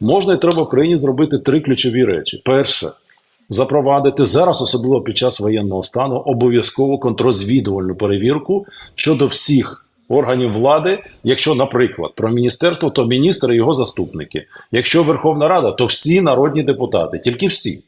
можна і треба в країні зробити три ключові речі. Перше. Запровадити зараз, особливо під час воєнного стану, обов'язково контрозвідувальну перевірку щодо всіх органів влади. Якщо, наприклад, про міністерство, то міністр і його заступники. Якщо Верховна Рада, то всі народні депутати, тільки всі.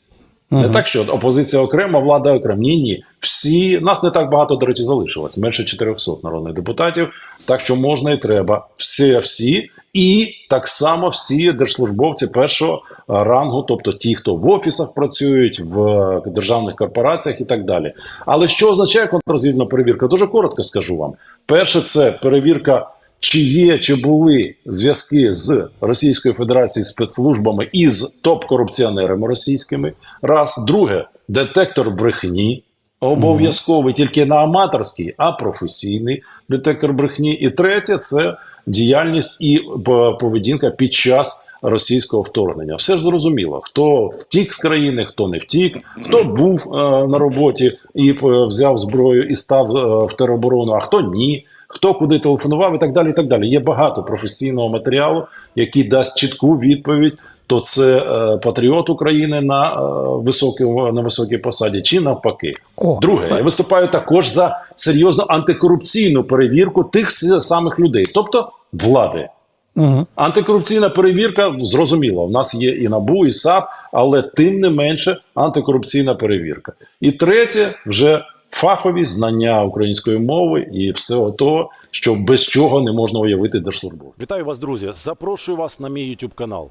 Не так, що опозиція окрема, влада окрема. Ні, ні. Всі нас не так багато, до речі, залишилось. Менше 400 народних депутатів. Так що можна і треба. Всі, всі. І так само всі держслужбовці першого рангу, тобто ті, хто в офісах працюють, в е, державних корпораціях і так далі. Але що означає контррозвідна перевірка? Дуже коротко скажу вам. Перше, це перевірка чи є, чи були зв'язки з Російською Федерацією спецслужбами і з топ-корупціонерами російськими. Раз, друге, детектор брехні. Обов'язковий тільки не аматорський, а професійний детектор брехні. І третє це діяльність і п- поведінка під час російського вторгнення. Все ж зрозуміло, хто втік з країни, хто не втік, хто був е, на роботі і е, взяв зброю і став е, в тероборону, а хто ні. Хто куди телефонував і так далі. і так далі. Є багато професійного матеріалу, який дасть чітку відповідь. То це е, патріот України на, е, високій, на високій посаді, чи навпаки. О, Друге, я виступаю також за серйозну антикорупційну перевірку тих самих людей, тобто влади. Угу. Антикорупційна перевірка зрозуміло. У нас є і НАБУ, і САП, але тим не менше антикорупційна перевірка. І третє, вже фахові знання української мови і всього того, що без чого не можна уявити держслужбу. Вітаю вас, друзі! Запрошую вас на мій YouTube канал.